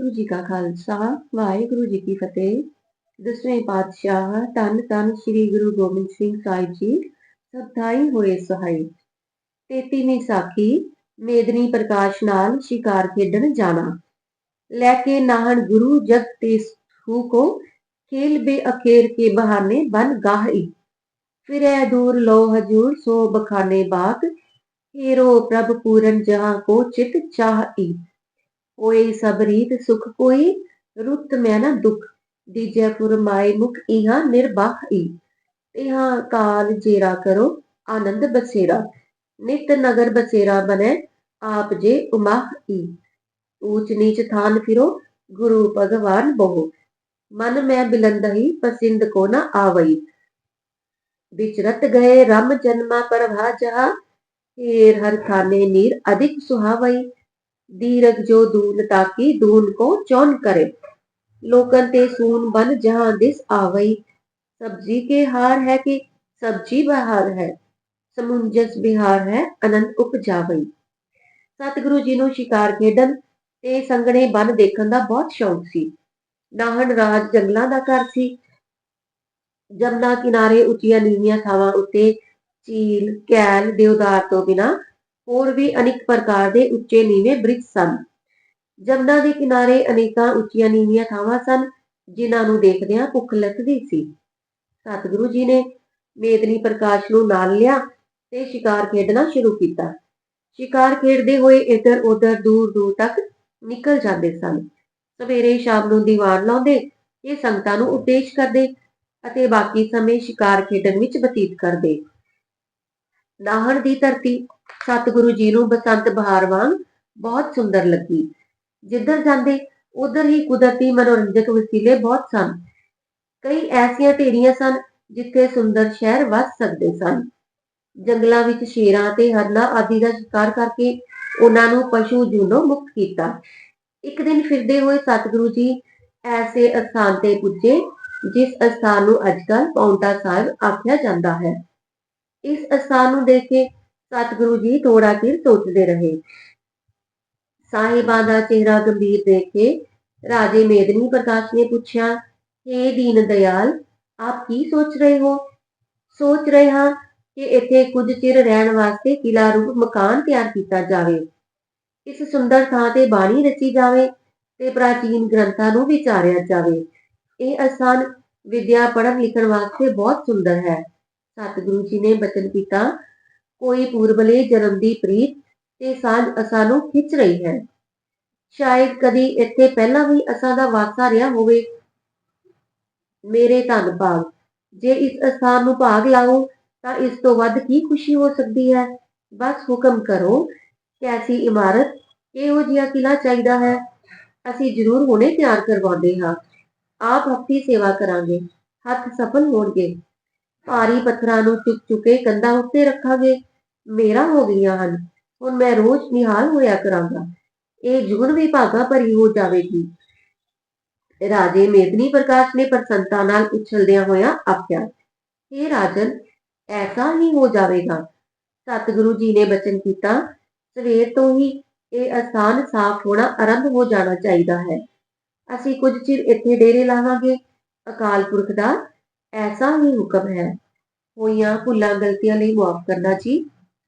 ਵਾਹਿਗੁਰੂ ਜੀ ਕਾ ਖਾਲਸਾ, ਵਾਹਿਗੁਰੂ ਜੀ ਕੀ ਫਤਿਹ। ਦਸਵੇਂ ਪਾਤਸ਼ਾਹ ਧੰਨ ਧੰਨ ਸ੍ਰੀ ਗੁਰੂ ਗੋਬਿੰਦ ਸਿੰਘ ਸਾਹਿਬ ਜੀ ਸਭਾਈ ਹੋਏ ਸਹਾਈ। 33ਵੀਂ ਸਾਖੀ, ਮੇਦਨੀ ਪ੍ਰਕਾਸ਼ ਨਾਲ ਸ਼ਿਕਾਰ ਖੇਡਣ ਜਾਣਾ। ਲੈ ਕੇ ਨਾਹਣ ਗੁਰੂ ਜਗ ਤੇ ਹੂ ਕੋ, ਖੇਲ ਬੇ ਅਖੇਰ ਕੇ ਬਹਾਨੇ ਬਨ ਗਾਹੀ ਫਿਰੈ ਦੂਰ ਲੋ ਹਜੂਰ, ਸੋ ਬਖਾਨੇ ਬਾਗ। ਹੀਰੋ ਪ੍ਰਭ ਪੂਰਨ ਜਹਾਂ ਕੋ ਚਿਤ ਚਾਹੀ। ਹੋਏ ਸਭ ਰੀਤ ਸੁਖ ਕੋਈ, ਰੁੱਤ ਮੈਂ ਨਾ ਦੁਖ। ਦੀਜੈ ਫੁਰਮਾਏ ਮੁਖ ਇਹਾਂ ਨਿਰਬਾਹੀ ਇਹਾਂ ਕਾਲ ਜੇਰਾ ਕਰੋ, ਆਨੰਦ ਬਸੇਰਾ। ਨਿਤ ਨਗਰ ਬਸੇਰਾ ਬਨੈ, ਆਪ ਜੇ ਉਮਾਹੀ ਊਚ ਨੀਚ ਥਾਨ ਫਿਰੋ, ਗੁਰੂ ਭਗਵਾਨ ਬਹੁ। ਮਨ ਮੈਂ ਬਿਲੰਦਹੀ, ਪਸਿੰਦ ਕੋ ਨਾ ਆਵਈ। ਵਿਚਰਤ ਗਏ, ਰਮ ਜਨਮਾ ਪ੍ਰਭਾ ਜਹਾ। ਹੀਰ ਹਰ ਖਾਨੇ ਨੀਰ ਅਧਿਕ ਸੁਹਾਵਈ। दीरग जो दून ताकि दून को चौन करे लोकन ते सून बन जहां दिस आवई सब्जी के हार है कि सब्जी बहार है ਸਮੁੰਜਸ ਬਿਹਾਰ ਹੈ ਅਨੰਦ ਉਪਜਾਵਈ ਸਤਿਗੁਰੂ ਜੀ ਨੂੰ ਸ਼ਿਕਾਰ ਖੇਡਣ ਤੇ ਸੰਗਣੇ ਬਨ ਦੇਖਣ ਦਾ ਬਹੁਤ ਸ਼ੌਂਕ ਸੀ ਨਾਹਣ ਰਾਜ ਜੰਗਲਾਂ ਦਾ ਘਰ ਸੀ ਜਮਨਾ ਕਿਨਾਰੇ ਉੱਚੀਆਂ ਨੀਵੀਆਂ ਥਾਵਾਂ ਉੱਤੇ ਚੀਲ ਕੈਲ ਦੇਵਦਾਰ ਤੋਂ ਬਿਨਾ ਹੋਰ ਵੀ ਅਨੇਕ ਪ੍ਰਕਾਰ ਦੇ ਉੱਚੇ ਨੀਵੇਂ ਬ੍ਰਿਜ ਸਨ। ਜਮਨਾ ਦੇ ਕਿਨਾਰੇ ਅਨੇਕਾਂ ਉੱਚੀਆਂ ਨੀਵੀਆਂ ਥਾਵਾਂ ਸਨ, ਜਿਨ੍ਹਾਂ ਨੂੰ ਦੇਖਦਿਆਂ ਭੁੱਖ ਲੱਗਦੀ ਸੀ। ਸਤਿਗੁਰੂ ਜੀ ਨੇ ਮੇਦਨੀ ਪ੍ਰਕਾਸ਼ ਨੂੰ ਨਾਲ ਲਿਆ ਤੇ ਸ਼ਿਕਾਰ ਖੇਡਣਾ ਸ਼ੁਰੂ ਕੀਤਾ। ਸ਼ਿਕਾਰ ਖੇਡਦੇ ਹੋਏ ਇੱਧਰ ਉੱਧਰ ਦੂਰ ਦੂਰ ਤੱਕ ਨਿਕਲ ਜਾਂਦੇ ਸਨ। ਸਵੇਰੇ ਸ਼ਾਮ ਨੂੰ ਦੀਵਾਨ ਲਾਉਂਦੇ, ਇਹ ਸੰਗਤਾਂ ਨੂੰ ਉਪਦੇਸ਼ ਕਰਦੇ ਅਤੇ ਬਾਕੀ ਸਮੇਂ ਸ਼ਿਕਾਰ ਖੇਡਣ ਵਿੱਚ ਬਤੀਤ ਕਰਦੇ। ਨਾਹਣ ਦੀ ਧਰਤੀ ਸਤਿਗੁਰੂ ਜੀ ਨੂੰ ਬਸੰਤ ਬਹਾਰ ਵਾਂਗ ਬਹੁਤ ਸੁੰਦਰ ਲੱਗੀ। ਜਿੱਧਰ ਜਾਂਦੇ, ਉਧਰ ਹੀ ਕੁਦਰਤੀ ਮਨੋਰੰਜਕ ਵਸੀਲੇ ਬਹੁਤ ਸਨ। ਕਈ ਐਸੀਆਂ ਢੇਰੀਆਂ ਸਨ ਜਿੱਥੇ ਸੁੰਦਰ ਸ਼ਹਿਰ ਵਸ ਸਕਦੇ ਸਨ। ਜੰਗਲਾਂ ਵਿੱਚ ਸ਼ੇਰਾਂ ਤੇ ਹਰਨਾ ਆਦਿ ਦਾ ਸ਼ਿਕਾਰ ਕਰਕੇ ਉਹਨਾਂ ਨੂੰ ਪਸ਼ੂ ਜੂਨੋਂ ਮੁਕਤ ਕੀਤਾ। ਇੱਕ ਦਿਨ ਫਿਰਦੇ ਹੋਏ ਸਤਿਗੁਰੂ ਜੀ ਐਸੇ ਅਸਥਾਨ ਤੇ ਪੁੱਜੇ, ਜਿਸ ਅਸਥਾਨ ਨੂੰ ਅੱਜਕੱਲ ਪੌਂਟਾ ਸਾਹਿਬ ਆਖਿਆ ਜਾਂਦਾ ਹੈ। ਇਸ ਅਸਥਾਨ ਨੂੰ ਦੇਖ ਕੇ ਸਤਿਗੁਰੂ ਜੀ ਥੋੜਾ ਚਿਰ ਸੋਚਦੇ ਰਹੇ। ਸਾਹਿਬਾਂ ਦਾ ਚਿਹਰਾ ਗੰਭੀਰ ਦੇਖ ਕੇ ਰਾਜੇ ਮੇਦਨੀ ਪ੍ਰਕਾਸ਼ ਨੇ ਪੁੱਛਿਆ हे ਦੀਨ ਦਇਆਲ, ਆਪ ਕੀ ਸੋਚ ਰਹੇ ਹੋ? ਸੋਚ ਰਹੇ ਹਾਂ ਕਿ ਇੱਥੇ ਕੁਝ ਚਿਰ ਰਹਿਣ ਵਾਸਤੇ ਕਿਲਾ ਰੂਪ ਮਕਾਨ ਤਿਆਰ ਕੀਤਾ ਜਾਵੇ। ਇਸ ਸੁੰਦਰ ਥਾਂ ਤੇ ਬਾਣੀ ਰਚੀ ਜਾਵੇ ਤੇ ਪ੍ਰਾਚੀਨ ਗ੍ਰੰਥਾਂ ਨੂੰ ਵਿਚਾਰਿਆ ਜਾਵੇ। ਇਹ ਅਸਥਾਨ ਵਿਦਿਆ ਪੜ੍ਹਨ ਲਿਖਣ ਵਾਸਤੇ ਬਹੁਤ ਸੁੰਦਰ ਹੈ। ਸਤਿਗੁਰੂ ਜੀ ਨੇ ਬਚਨ ਕੀਤਾ ਕੋਈ ਪੂਰਬਲੇ ਜਨਮ ਦੀ ਪ੍ਰੀਤ ਤੇ ਸਾਂਝ ਅਸਾਂ ਨੂੰ ਖਿੱਚ ਰਹੀ ਹੈ। ਸ਼ਾਇਦ ਕਦੀ ਇੱਥੇ ਪਹਿਲਾਂ ਵੀ ਅਸਾਂ ਦਾ ਵਾਸਾ ਰਿਹਾ ਹੋਵੇ। ਮੇਰੇ ਧੰਨ ਭਾਗ, ਜੇ ਇਸ ਅਸਥਾਨ ਨੂੰ ਭਾਗ ਲਾਓ, ਤਾਂ ਇਸ ਤੋਂ ਵੱਧ ਕੀ ਖੁਸ਼ੀ ਹੋ ਸਕਦੀ ਹੈ? ਬਸ ਹੁਕਮ ਕਰੋ, ਕੈਸੀ ਇਮਾਰਤ ਇਹੋ ਜਿਹਾ ਕਿਲਾ ਚਾਹੀਦਾ ਹੈ? ਅਸੀਂ ਜ਼ਰੂਰ ਹੁਣੇ ਤਿਆਰ ਕਰਵਾਉਂਦੇ ਹਾਂ। ਆਪ ਹੱਥੀ ਸੇਵਾ ਕਰਾਂਗੇ। ਹੱਥ ਸਫਲ ਹੋਣਗੇ। ਭਾਰੀ ਪੱਥਰਾਂ ਨੂੰ ਚੁੱਕ ਚੁੱਕੇ ਕੰਧਾਂ ਉੱਤੇ ਰੱਖਾਂਗੇ। ਮੇਰਾ ਹੋ ਗਈਆਂ ਹਨ। ਹੁਣ ਮੈਂ ਰੋਜ਼ ਨਿਹਾਲ ਹੋਇਆ ਕਰਾਂਗਾ। ਇਹ ਜੁਗਨ ਵੀ ਭਾਗਾ ਭਰੀ ਹੋ ਜਾਵੇਗੀ। ਰਾਜੇ ਮੇਦਨੀ ਪ੍ਰਕਾਸ਼ ਨੇ ਪ੍ਰਸੰਤਾ ਨਾਲ ਉਛਲਦਿਆਂ ਹੋਇਆ ਆਖਿਆ हे ਰਾਜਨ, ਐਸਾ ਹੀ ਹੋ ਜਾਵੇਗਾ। ਸਤਿਗੁਰੂ ਜੀ ਨੇ ਬਚਨ ਕੀਤਾ, ਸਵੇਰ ਤੋਂ ਹੀ ਇਹ ਅਸਥਾਨ ਸਾਫ਼ ਹੋਣਾ ਆਰੰਭ ਹੋ ਜਾਣਾ ਚਾਹੀਦਾ ਹੈ। ਅਸੀਂ ਕੁਝ ਚਿਰ ਇੱਥੇ ਡੇਰੇ ਲਾਵਾਂਗੇ। ਅਕਾਲ ਪੁਰਖ ਦਾ ਐਸਾ ਹੀ ਹੁਕਮ ਹੈ। ਹੋਈਆਂ ਭੁੱਲਾਂ ਗਲਤੀਆਂ ਲਈ ਮਾਫ ਕਰਨਾ ਜੀ।